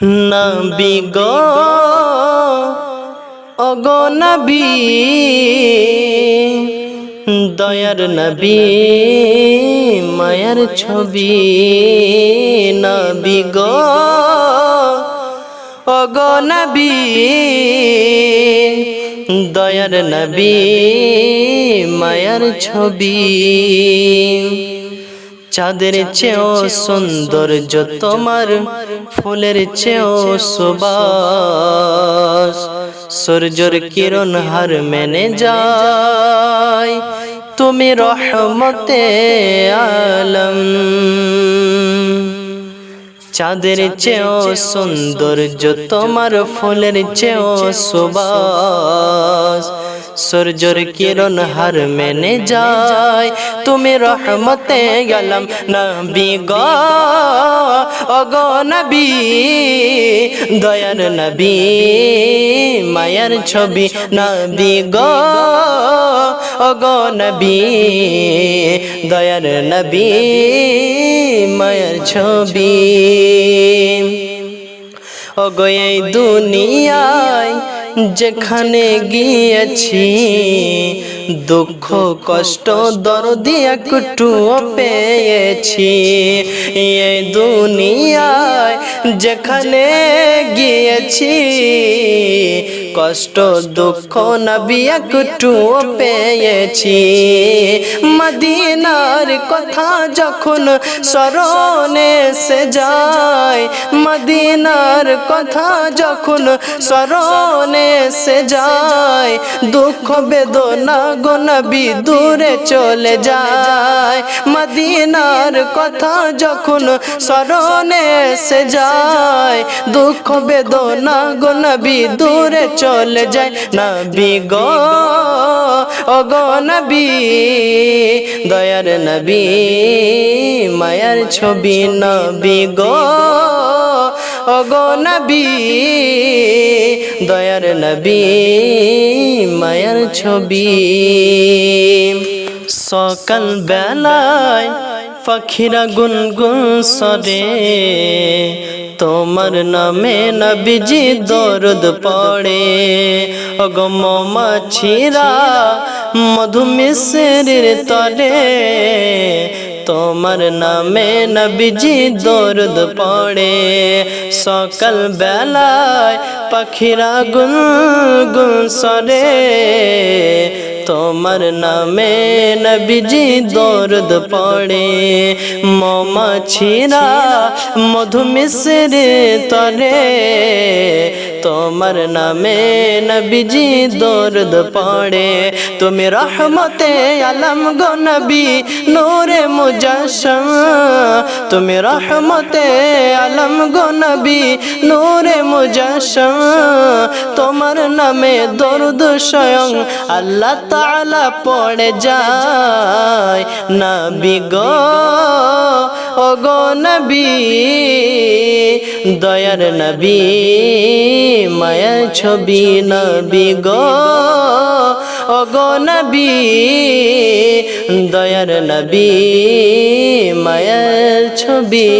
নবী গো, ওগো নবী, দয়ার নবী, মায়ার ছবি, নবী গো, ওগো নবী, দয়ার নবী, মায়ার ছবি। চাঁদের চেয়েও সৌন্দর্য তোমার, ফুলের চেয়েও সুবাস। সূর্যর কিরণ হার মেনে যায়, তুমি রহমতে আলম। চাঁদের চেয়েও সৌন্দর্য তোমার, ফুলের চেয়েও সুবাস। সূর্যর কিরণ হার মেনে যায়। তুমি রহমতে গেলাম নবী গো। ওগো নবী, দয়ার নবী, মায়ার ছবি নবী গো। ওগো নবী, দয়ার নবী, মায়ার ছবি। ওগো এই দুনিয়ায় যেখানে গিয়েছি দুঃখ কষ্ট দরদি একটু পেয়েছি। এই দুনিয়ায় যেখানে গিয়েছি কষ্ট, দুঃখ, নবী একটু পেয়েছি। মদিনার কথা যখন স্মরণে সে যায়, মদিনার কথা যখন স্মরণে সে যায়, দুঃখ, বেদনা গো নবী দূরে চলে যায়। মদিনার কথা যখন স্মরণে সে যায়, দুঃখ, বেদনা গো নবী দূরে চলে যায় নবী গো ও গো নবী, দয়ার নবী, মায়ার ছবি নবী গো ও গো নবী, দয়ার নবী, মায়ার ছবি। সকাল বেলায় পাখিরা গুনগুন সরে তোমার নামে নবীজি দরদ পড়ে। অগো মমাছিরা, মধুমিশ্রের তরে তোমার নামে নবীজি দরদ পড়ে। সকাল বেলায় পাখিরা গুন গুন সরে। তোমার নামে নবীজি দরদ পড়ে। মমাছিরা মধুমিশ্র তরে। তোমার নামে নবীজি দরদ পড়ে। তুমি রহমতে আলম গো নবী নূরে মুজাসম। তুমি রহমতে আলম গো নবী নূরে মুজাসম। তোমার নামে দরুদ স্বয়ং আল্লাহ তাআলা পড়ে যায়। নবী গো, ও গো নবী, দয়ার নবী, মায়ার ছবি নবী গো, ও গো নবী, দয়ার নবী, মায়ার ছবি।